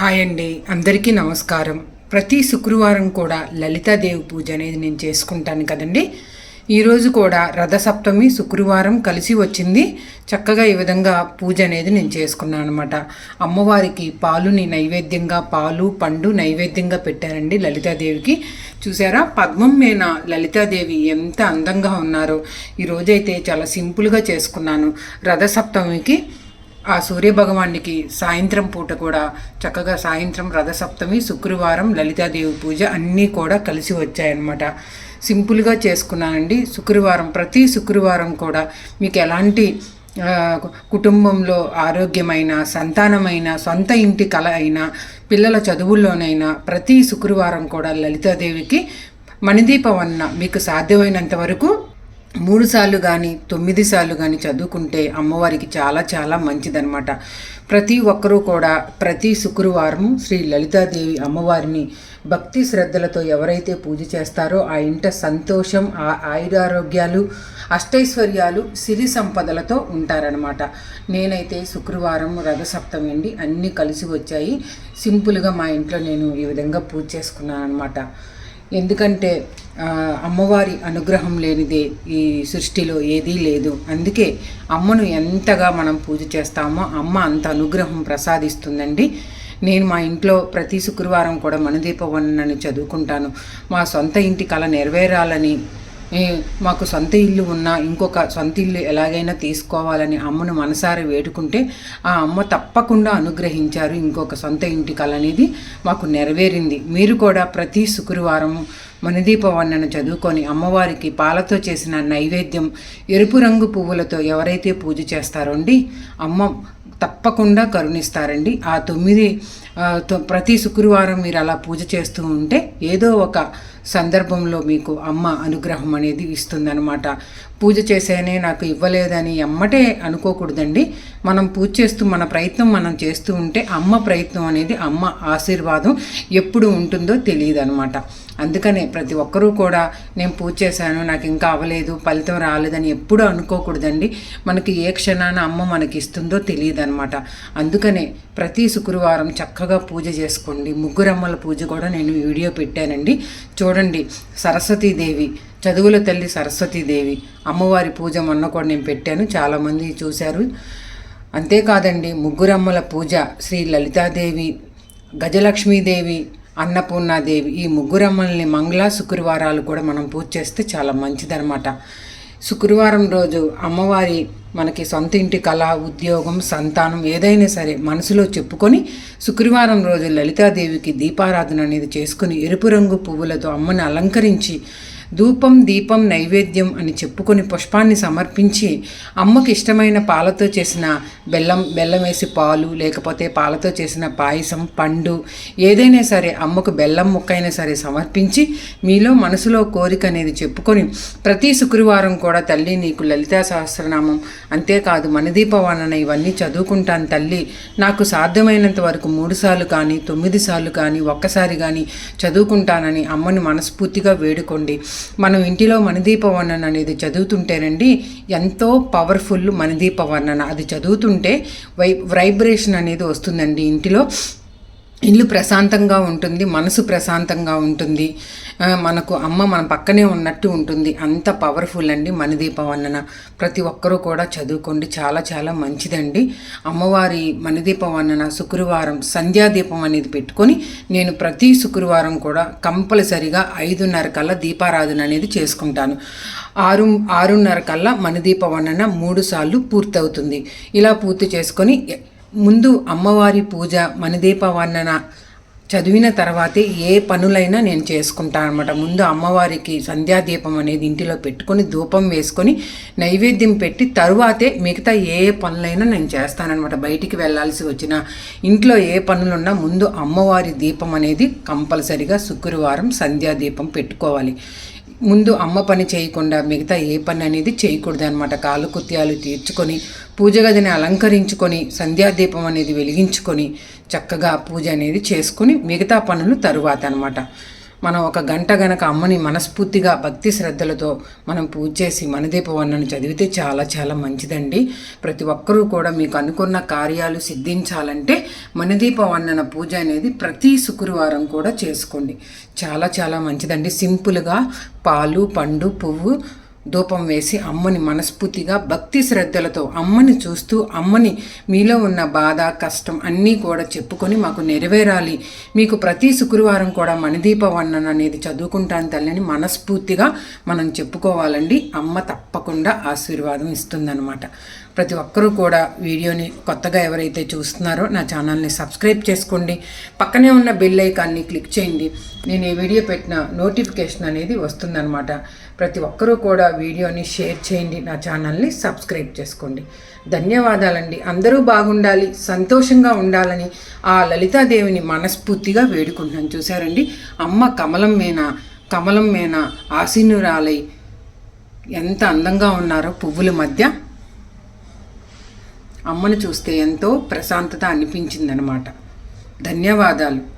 Hi అండి అందరికీ నమస్కారం. ప్రతి శుక్రవారం కూడా లలితాదేవి పూజ అనేది నేను చేసుకుంటాను కదండి. ఈరోజు కూడా రథసప్తమి శుక్రవారం కలిసి వచ్చింది. చక్కగా ఈ విధంగా పూజ అనేది నేను చేసుకున్నాను అనమాట అమ్మవారికి పాలుని నైవేద్యంగా పాలు పండు నైవేద్యంగా పెట్టారండి లలితాదేవికి. చూసారా? పద్మం మీద లలితాదేవి ఎంత అందంగా ఉన్నారో. ఈరోజైతే చాలా సింపుల్గా చేసుకున్నాను రథసప్తమికి. ఆ సూర్యభగవానికి సాయంత్రం పూట కూడా చక్కగా సాయంత్రం రథసప్తమి శుక్రవారం లలితాదేవి పూజ అన్నీ కూడా కలిసి వచ్చాయన్నమాట. సింపుల్గా చేసుకున్నానండి. శుక్రవారం ప్రతి శుక్రవారం కూడా మీకు ఎలాంటి కుటుంబంలో ఆరోగ్యమైన సంతానమైన సొంత ఇంటి కళ అయినా పిల్లల చదువుల్లోనైనా ప్రతి శుక్రవారం కూడా లలితాదేవికి మణిదీపవన్న మీకు సాధ్యమైనంత వరకు మూడు సార్లు కానీ తొమ్మిది సార్లు కానీ చదువుకుంటే అమ్మవారికి చాలా చాలా మంచిదన్నమాట. ప్రతి ఒక్కరూ కూడా ప్రతి శుక్రవారం శ్రీ లలితాదేవి అమ్మవారిని భక్తి శ్రద్ధలతో ఎవరైతే పూజ చేస్తారో ఆ ఇంట సంతోషం ఆ ఆయురారోగ్యాలు అష్టైశ్వర్యాలు సిరి సంపదలతో ఉంటారనమాట నేనైతే శుక్రవారం రథసప్తమి అండి అన్నీ కలిసి వచ్చాయి. సింపుల్గా మా ఇంట్లో నేను ఈ విధంగా పూజ చేసుకున్నాను అనమాట ఎందుకంటే అమ్మవారి అనుగ్రహం లేనిదే ఈ సృష్టిలో ఏదీ లేదు. అందుకే అమ్మను ఎంతగా మనం పూజ చేస్తామో అమ్మ అంత అనుగ్రహం ప్రసాదిస్తుందండి. నేను మా ఇంట్లో ప్రతి శుక్రవారం కూడా మణదీపవన్నని చదువుకుంటాను. మా సొంత ఇంటి కళ నెరవేరాలని మాకు సొంత ఇల్లు ఉన్నా ఇంకొక సొంత ఇల్లు ఎలాగైనా తీసుకోవాలని అమ్మను మనసారి వేడుకుంటే ఆ అమ్మ తప్పకుండా అనుగ్రహించారు ఇంకొక సొంత ఇంటి కళ అనేది మాకు నెరవేరింది. మీరు కూడా ప్రతి శుక్రవారం మణిదీపవన్నను చదువుకొని అమ్మవారికి పాలతో చేసిన నైవేద్యం ఎరుపు రంగు పువ్వులతో ఎవరైతే పూజ చేస్తారో అండి అమ్మ తప్పకుండా కరుణిస్తారండి. ఆ తొమ్మిది తొ- ప్రతి శుక్రవారం మీరు అలా పూజ చేస్తూ ఉంటే ఏదో ఒక సందర్భంలో మీకు అమ్మ అనుగ్రహం అనేది ఇస్తుందన్నమాట. పూజ చేసేనే నాకు ఇవ్వలేదని ఎమ్మటే అనుకోకూడదండి. మనం పూజ చేస్తూ మన ప్రయత్నం మనం చేస్తూ ఉంటే అమ్మ ప్రయత్నం అనేది అమ్మ ఆశీర్వాదం ఎప్పుడు ఉంటుందో తెలియదు అనమాట అందుకనే ప్రతి ఒక్కరూ కూడా నేను పూజ చేశాను నాకు ఇంకా అవ్వలేదు ఫలితం రాలేదని ఎప్పుడూ అనుకోకూడదండి. మనకి ఏ క్షణాన అమ్మ మనకి ఇస్తుందో తెలియదు అనమాట అందుకనే ప్రతి శుక్రవారం చక్కగా పూజ చేసుకోండి. ముగ్గురమ్మల పూజ కూడా నేను వీడియో పెట్టానండి. చూడండి సరస్వతీదేవి చదువుల తల్లి సరస్వతీదేవి. అమ్మవారి పూజ మొన్న కూడా నేను పెట్టాను. చాలామంది చూశారు. అంతేకాదండి ముగ్గురమ్మల పూజ శ్రీ లలితాదేవి గజలక్ష్మీదేవి అన్నపూర్ణాదేవి. ఈ ముగ్గురమ్మల్ని మంగళ శుక్రవారాలు కూడా మనం పూజ చేస్తే చాలా మంచిదనమాట శుక్రవారం రోజు అమ్మవారి మనకి సొంత ఇంటి కళ ఉద్యోగం సంతానం ఏదైనా సరే మనసులో చెప్పుకొని శుక్రవారం రోజు లలితాదేవికి దీపారాధన అనేది చేసుకుని ఎరుపు రంగు పువ్వులతో అమ్మని అలంకరించి ధూపం దీపం నైవేద్యం అని చెప్పుకొని పుష్పాన్ని సమర్పించి అమ్మకి ఇష్టమైన పాలతో చేసిన బెల్లం బెల్లం వేసి పాలు లేకపోతే పాలతో చేసిన పాయసం పండు ఏదైనా సరే అమ్మకు బెల్లం ముక్క అయినా సరే సమర్పించి మీలో మనసులో కోరిక అనేది చెప్పుకొని ప్రతి శుక్రవారం కూడా తల్లి నీకు లలితా సహస్రనామం అంతేకాదు మనదీపవనన ఇవన్నీ చదువుకుంటాను తల్లి నాకు సాధ్యమైనంత వరకు మూడుసార్లు కానీ తొమ్మిది సార్లు కానీ ఒక్కసారి కానీ చదువుకుంటానని అమ్మని మనస్ఫూర్తిగా వేడుకోండి. మనం ఇంటిలో మణిదీప వర్ణన అనేది చదువుతుంటేనండి ఎంతో పవర్ఫుల్ మణిదీప వర్ణన అది చదువుతుంటే వై వైబ్రేషన్ అనేది వస్తుందండి ఇంటిలో. ఇల్లు ప్రశాంతంగా ఉంటుంది మనసు ప్రశాంతంగా ఉంటుంది మనకు అమ్మ మన పక్కనే ఉన్నట్టు ఉంటుంది. అంత పవర్ఫుల్ అండి మణిదీపవర్ణన. ప్రతి ఒక్కరూ కూడా చదువుకోండి చాలా చాలా మంచిదండి. అమ్మవారి మణిదీపవర్ణన శుక్రవారం సంధ్యాదీపం అనేది పెట్టుకొని నేను ప్రతి శుక్రవారం కూడా కంపల్సరిగా ఐదున్నర కల్లా దీపారాధన అనేది చేసుకుంటాను. ఆరు ఆరున్నర కల్లా మణిదీపవర్ణన మూడు సార్లు పూర్తవుతుంది. ఇలా పూర్తి చేసుకొని ముందు అమ్మవారి పూజ మనదీప వర్ణన చదివిన తర్వాతే ఏ పనులైనా నేను చేసుకుంటాను అనమాట ముందు అమ్మవారికి సంధ్యాదీపం అనేది ఇంటిలో పెట్టుకొని ధూపం వేసుకొని నైవేద్యం పెట్టి తరువాతే మిగతా ఏ పనులైనా నేను చేస్తానమాట బయటికి వెళ్ళాల్సి వచ్చిన ఇంట్లో ఏ పనులున్నా ముందు అమ్మవారి దీపం అనేది కంపల్సరిగా శుక్రవారం సంధ్యాదీపం పెట్టుకోవాలి. ముందు అమ్మ పని చేయకుండా మిగతా ఏ పని అనేది చేయకూడదు అనమాట కాలు కుత్యాలు తీర్చుకొని పూజ గదిని అలంకరించుకొని సంధ్యాదీపం అనేది వెలిగించుకొని చక్కగా పూజ అనేది చేసుకొని మిగతా పనులు తరువాత అనమాట మనం ఒక గంట గనక అమ్మని మనస్ఫూర్తిగా భక్తి శ్రద్ధలతో మనం పూజ చేసి మనదీపవన్నను చదివితే చాలా చాలా మంచిదండి. ప్రతి ఒక్కరూ కూడా మీకు అనుకున్న కార్యాలు సిద్ధించాలంటే మనదీపవన్నన పూజ అనేది ప్రతి శుక్రవారం కూడా చేసుకోండి. చాలా చాలా మంచిదండి. సింపుల్గా పాలు పండు పువ్వు ధూపం వేసి అమ్మని మనస్ఫూర్తిగా భక్తి శ్రద్ధలతో అమ్మని చూస్తూ అమ్మని మీలో ఉన్న బాధ కష్టం అన్నీ కూడా చెప్పుకొని మాకు నెరవేరాలి. మీకు ప్రతి శుక్రవారం కూడా మణిదీప వర్ణన అనేది చదువుకుంటాను తల్లిని మనస్ఫూర్తిగా మనం చెప్పుకోవాలండి. అమ్మ తప్పకుండా ఆశీర్వాదం ఇస్తుందన్నమాట. ప్రతి ఒక్కరూ కూడా వీడియోని కొత్తగా ఎవరైతే చూస్తున్నారో నా ఛానల్ని సబ్స్క్రైబ్ చేసుకోండి. పక్కనే ఉన్న బెల్ ఐకాన్ని క్లిక్ చేయండి. నేను ఈ వీడియో పెట్టిన నోటిఫికేషన్ అనేది వస్తుందన్నమాట. ప్రతి ఒక్కరూ కూడా వీడియోని షేర్ చేయండి నా ఛానల్ని సబ్స్క్రైబ్ చేసుకోండి. ధన్యవాదాలండి. అందరూ బాగుండాలి సంతోషంగా ఉండాలని ఆ లలితాదేవిని మనస్ఫూర్తిగా వేడుకుంటున్నాను. చూసారండి అమ్మ కమలం మేన కమలం మేన ఆసీనురాలై ఎంత అందంగా ఉన్నారో పువ్వుల మధ్య. అమ్మను చూస్తే ఎంతో ప్రశాంతత అనిపించిందనమాట ధన్యవాదాలు.